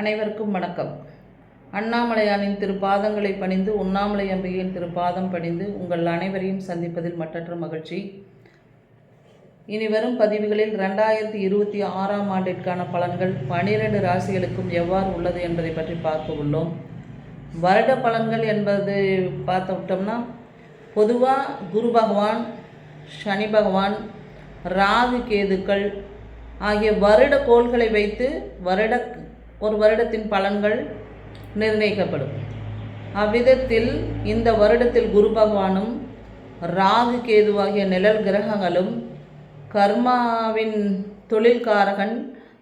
அனைவருக்கும் வணக்கம். அண்ணாமலையானின் திருப்பாதங்களை பணிந்து உண்ணாமலை அம்பிகையின் திருப்பாதம் பணிந்து உங்கள் அனைவரையும் சந்திப்பதில் மட்டற்ற மகிழ்ச்சி. இனி வரும் பதிவுகளில் ரெண்டாயிரத்தி இருபத்தி ஆறாம் ஆண்டிற்கான பலன்கள் பனிரெண்டு ராசிகளுக்கும் எவ்வாறு உள்ளது என்பதை பற்றி பார்க்க உள்ளோம். வருட பலன்கள் என்பது பார்த்துட்டோம்னா பொதுவாக குரு பகவான் சனி பகவான் ராகு கேதுக்கள் ஆகிய வருட கோள்களை வைத்து வருட ஒரு வருடத்தின் பலன்கள் நிர்ணயிக்கப்படும். அவ்விதத்தில் இந்த வருடத்தில் குரு பகவானும் ராகு கேதுவாகிய நிழல் கிரகங்களும் கர்மாவின் தொழில்காரகன்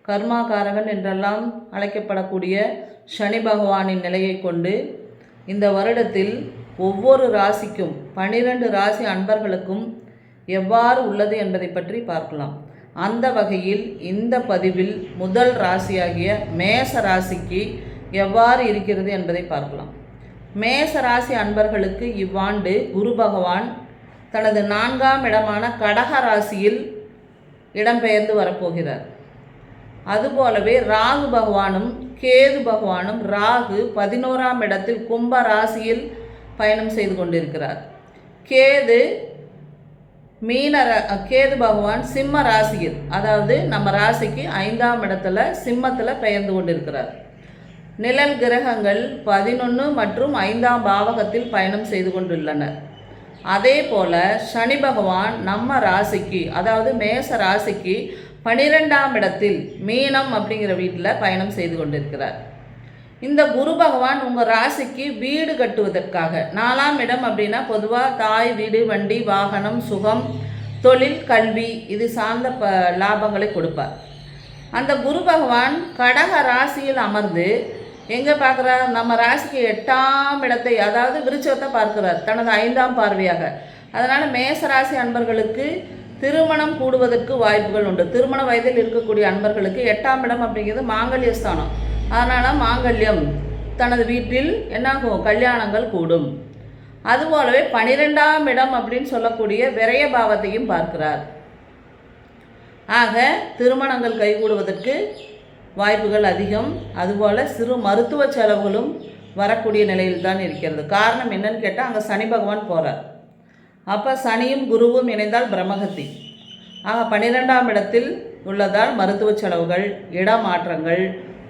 கர்மாகாரகன் என்றெல்லாம் அழைக்கப்படக்கூடிய சனி பகவானின் நிலையை கொண்டு இந்த வருடத்தில் ஒவ்வொரு ராசிக்கும் பனிரெண்டு ராசி அன்பர்களுக்கும் எவ்வாறு உள்ளது என்பதை பற்றி பார்க்கலாம். அந்த வகையில் இந்த பதிவில் முதல் ராசியாகிய மேச ராசிக்கு எவ்வாறு இருக்கிறது என்பதை பார்க்கலாம். மேச ராசி அன்பர்களுக்கு இவ்வாண்டு குரு பகவான் தனது நான்காம் இடமான கடக ராசியில் இடம்பெயர்ந்து வரப்போகிறார். அதுபோலவே ராகு பகவானும் கேது பகவானும் ராகு பதினோராம் இடத்தில் கும்ப ராசியில் பயணம் செய்து கொண்டிருக்கிறார். கேது மீன கேது பகவான் சிம்ம ராசியில் அதாவது நம்ம ராசிக்கு ஐந்தாம் இடத்துல சிம்மத்தில் பெயர்ந்து கொண்டிருக்கிறார். நிழல் கிரகங்கள் பதினொன்று மற்றும் ஐந்தாம் பாவகத்தில் பயணம் செய்து கொண்டுள்ளனர் அதே போல் சனி பகவான் நம்ம ராசிக்கு அதாவது மேச ராசிக்கு பனிரெண்டாம் இடத்தில் மீனம் அப்படிங்கிற வீட்டில் பயணம் செய்து கொண்டிருக்கிறார். இந்த குரு பகவான் உங்கள் ராசிக்கு வீடு கட்டுவதற்காக. நாலாம் இடம் அப்படின்னா பொதுவாக தாய் வீடு வண்டி வாகனம் சுகம் தொழில் கல்வி இது சார்ந்த ப லாபங்களை கொடுப்பார். அந்த குரு பகவான் கடக ராசியில் அமர்ந்து எங்கே பார்க்குறார்? நம்ம ராசிக்கு எட்டாம் இடத்தை அதாவது விருச்சத்தை பார்க்கிறார் தனது ஐந்தாம் பார்வையாக. அதனால் மேச ராசி அன்பர்களுக்கு திருமணம் கூடுவதற்கு வாய்ப்புகள் உண்டு. திருமண வயதில் இருக்கக்கூடிய அன்பர்களுக்கு எட்டாம் இடம் அப்படிங்கிறது மாங்கல்ய ஸ்தானம் அதனால் மாங்கல்யம் தனது வீட்டில் என்னாகும் கல்யாணங்கள் கூடும். அதுபோலவே பனிரெண்டாம் இடம் அப்படின்னு சொல்லக்கூடிய விரய பாவத்தையும் பார்க்கிறார். ஆக திருமணங்கள் கைகூடுவதற்கு வாய்ப்புகள் அதிகம். அதுபோல் சிறு மருத்துவ செலவுகளும் வரக்கூடிய நிலையில் தான் இருக்கிறது. காரணம் என்னன்னு கேட்டால் அங்கே சனி பகவான் போகிறார் அப்போ சனியும் குருவும் இணைந்தால் பிரம்மகத்தி. ஆக பன்னிரெண்டாம் இடத்தில் உள்ளதால் மருத்துவ செலவுகள் இடமாற்றங்கள்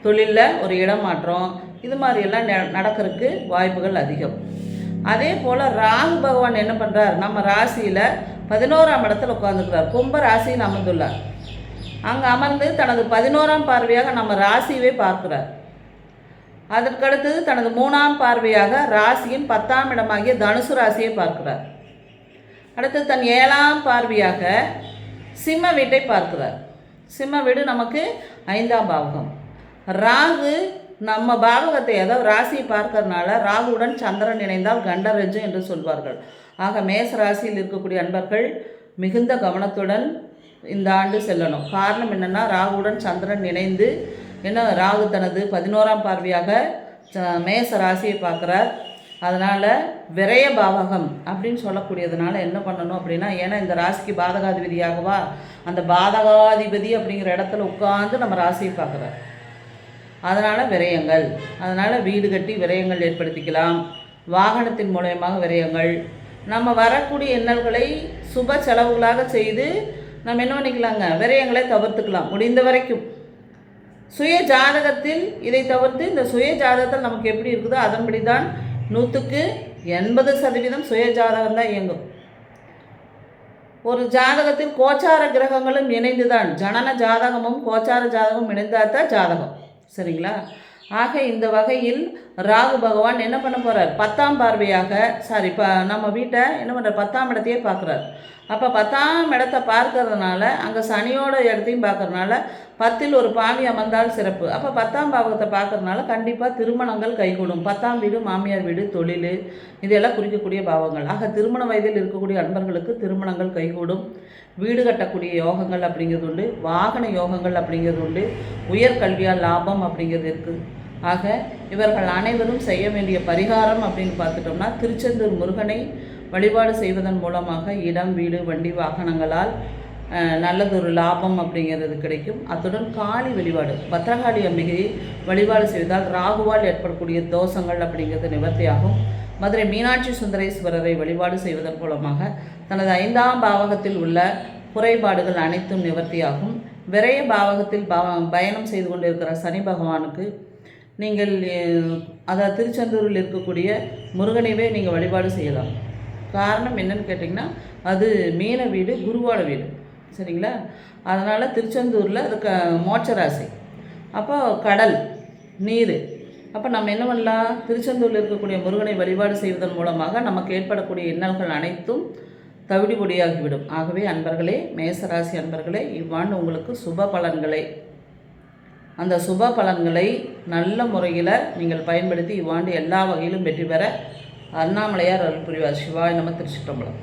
தொழிலில் ஒரு இடமாற்றம் இது மாதிரியெல்லாம் ந- வாய்ப்புகள் அதிகம். அதே போல் ராகு பகவான் என்ன பண்ணுறார் நம்ம ராசியில் பதினோராம் இடத்துல உட்காந்துக்கிறார் கும்ப ராசியில் அமர்ந்துள்ளார். அங்கே அமர்ந்து தனது பதினோராம் பார்வையாக நம்ம ராசியவே பார்க்கிறார். அதற்கடுத்தது தனது மூணாம் பார்வையாக ராசியின் பத்தாம் இடமாகிய தனுசு ராசியை பார்க்கிறார். அடுத்து தன் ஏழாம் பார்வையாக சிம்ம வீட்டை பார்க்கிறார். சிம்ம வீடு நமக்கு ஐந்தாம் பாவகம். ராகு நம்ம பாகவத்தை ஏதோ ராசியை பார்க்கறதுனால ராகுவுடன் சந்திரன் இணைந்தால் கண்டரஜு என்று சொல்வார்கள். ஆக மேச ராசியில் இருக்கக்கூடிய அன்பர்கள் மிகுந்த கவனத்துடன் இந்த ஆண்டு செல்லணும். காரணம் என்னென்னா ராகுவுடன் சந்திரன் இணைந்து என்ன ராகு தனது பதினோராம் பார்வையாக ச- மேச ராசியை பார்க்குறார். அதனால் விரய பாவகம் அப்படின்னு சொல்லக்கூடியதுனால என்ன பண்ணணும் அப்படின்னா ஏன்னா இந்த ராசிக்கு பாதகாதிபதியாகவா அந்த பாதகாதிபதி அப்படிங்கிற இடத்துல உட்காந்து நம்ம ராசியை பார்க்குறார். அதனால் விரயங்கள். அதனால் வீடு கட்டி விரயங்கள் ஏற்படுத்திக்கலாம். வாகனத்தின் மூலயமாக விரயங்கள். நம்ம வரக்கூடிய எண்ணல்களை சுப செலவுகளாக செய்து நம்ம என்ன பண்ணிக்கலாங்க? விரயங்களை தவிர்த்துக்கலாம். முடிந்த வரைக்கும். சுய ஜாதகத்தில் இதை தவிர்த்து இந்த சுய ஜாதகத்தில் நமக்கு எப்படி இருக்குதோ அதன்படி தான் நூற்றுக்கு எண்பது சதவீதம் சுய ஜாதகம் தான் இயங்கும். ஒரு ஜாதகத்தில் கோச்சார கிரகங்களும் இணைந்து தான் ஜனன ஜாதகமும் கோச்சார ஜாதகமும் இணைந்தால் தான் ஜாதகம். சரிங்களா? ஆக இந்த வகையில் ராகு பகவான் என்ன பண்ண போகிறார் பத்தாம் பார்வையாக சாரி இப்போ நம்ம வீட்டை என்ன பண்ணுறார் பத்தாம் இடத்தையே பார்க்குறார். அப்போ பத்தாம் இடத்தை பார்க்கறதுனால அங்கே சனியோட இடத்தையும் பார்க்கறதுனால பத்தில் ஒரு பாவி அமர்ந்தால் சிறப்பு. அப்போ பத்தாம் பாவகத்தை பார்க்கறதுனால கண்டிப்பாக திருமணங்கள் கைகூடும். பத்தாம் வீடு மாமியார் வீடு தொழில் இதெல்லாம் குறிக்கக்கூடிய பாவங்கள். ஆக திருமண வயதில் இருக்கக்கூடிய அன்பர்களுக்கு திருமணங்கள் கைகூடும். வீடு கட்டக்கூடிய யோகங்கள் அப்படிங்கிறது உண்டு. வாகன யோகங்கள் அப்படிங்கிறது உண்டு. உயர்கல்வியால் லாபம் அப்படிங்கிறது இருக்குது ஆக இவர்கள் அனைவரும் செய்ய வேண்டிய பரிகாரம் அப்படின்னு பார்த்துட்டோம்னா திருச்செந்தூர் முருகனை வழிபாடு செய்வதன் மூலமாக இடம் வீடு வண்டி வாகனங்களால் நல்லதொரு லாபம் அப்படிங்கிறது கிடைக்கும். அத்துடன் காளி வழிபாடு பத்திரகாளி அம்பிகையை வழிபாடு செய்தால் ராகுவால் ஏற்படக்கூடிய தோஷங்கள் அப்படிங்கிறது நிவர்த்தியாகும். மதுரை மீனாட்சி சுந்தரேஸ்வரரை வழிபாடு செய்வதன் மூலமாக தனது ஐந்தாம் பாவகத்தில் உள்ள குறைபாடுகள் அனைத்தும் நிவர்த்தியாகும். விரைய பாவகத்தில் பா பயணம் செய்து கொண்டிருக்கிற சனி பகவானுக்கு நீங்கள் அதாவது திருச்செந்தூரில் இருக்கக்கூடிய முருகனைவே நீங்கள் வழிபாடு செய்யலாம். காரணம் என்னன்னு கேட்டிங்கன்னா அது மீன வீடு குருவோட வீடு. சரிங்களா? அதனால் திருச்செந்தூரில் அது க மோட்ச ராசி அப்போ கடல் நீர். அப்போ நம்ம என்ன பண்ணலாம்? திருச்செந்தூரில் இருக்கக்கூடிய முருகனை வழிபாடு செய்வதன் மூலமாக நமக்கு ஏற்படக்கூடிய இன்னல்கள் அனைத்தும் தவிடு பொடியாகிவிடும் ஆகவே அன்பர்களே மேசராசி அன்பர்களே இவ்வாண்டு உங்களுக்கு சுப பலன்களை அந்த சுப பலன்களை நல்ல முறையில் நீங்கள் பயன்படுத்தி இவ்வாண்டு எல்லா வகையிலும் வெற்றி பெற அண்ணாமலையார் அருள் புரிவார் சிவாய் நம்ம திருச்சிட்டம்பலம்